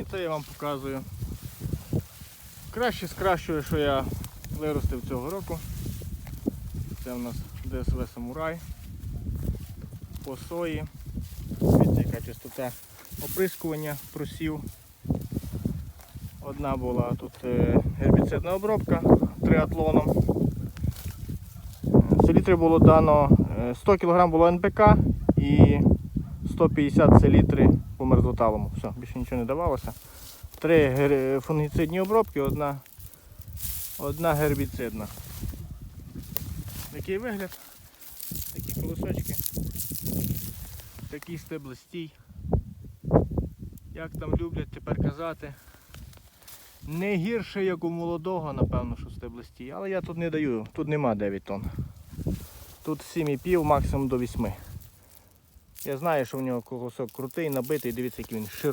і це я вам показую. Краще скращує, що я виростив цього року. Це у нас ДСВ Самурай. По сої. Дивіться, яка частота оприскування просів. Одна була тут е, гербіцидна обробка триатлоном. Е, Селітри було дано е, 100 кг було НПК і 150 селітри по мерзлоталому. Все, більше нічого не давалося. Три фунгіцидні обробки, одна, одна гербіцидна. Такий вигляд, такі колосочки, такий стеблистій. Як там люблять тепер казати. Не гірше, як у молодого, напевно, що стеблистій. Але я тут не даю, тут нема 9 тонн. Тут 7,5, максимум до 8. Я знаю, що в нього колосок крутий, набитий, дивіться, який він широкий.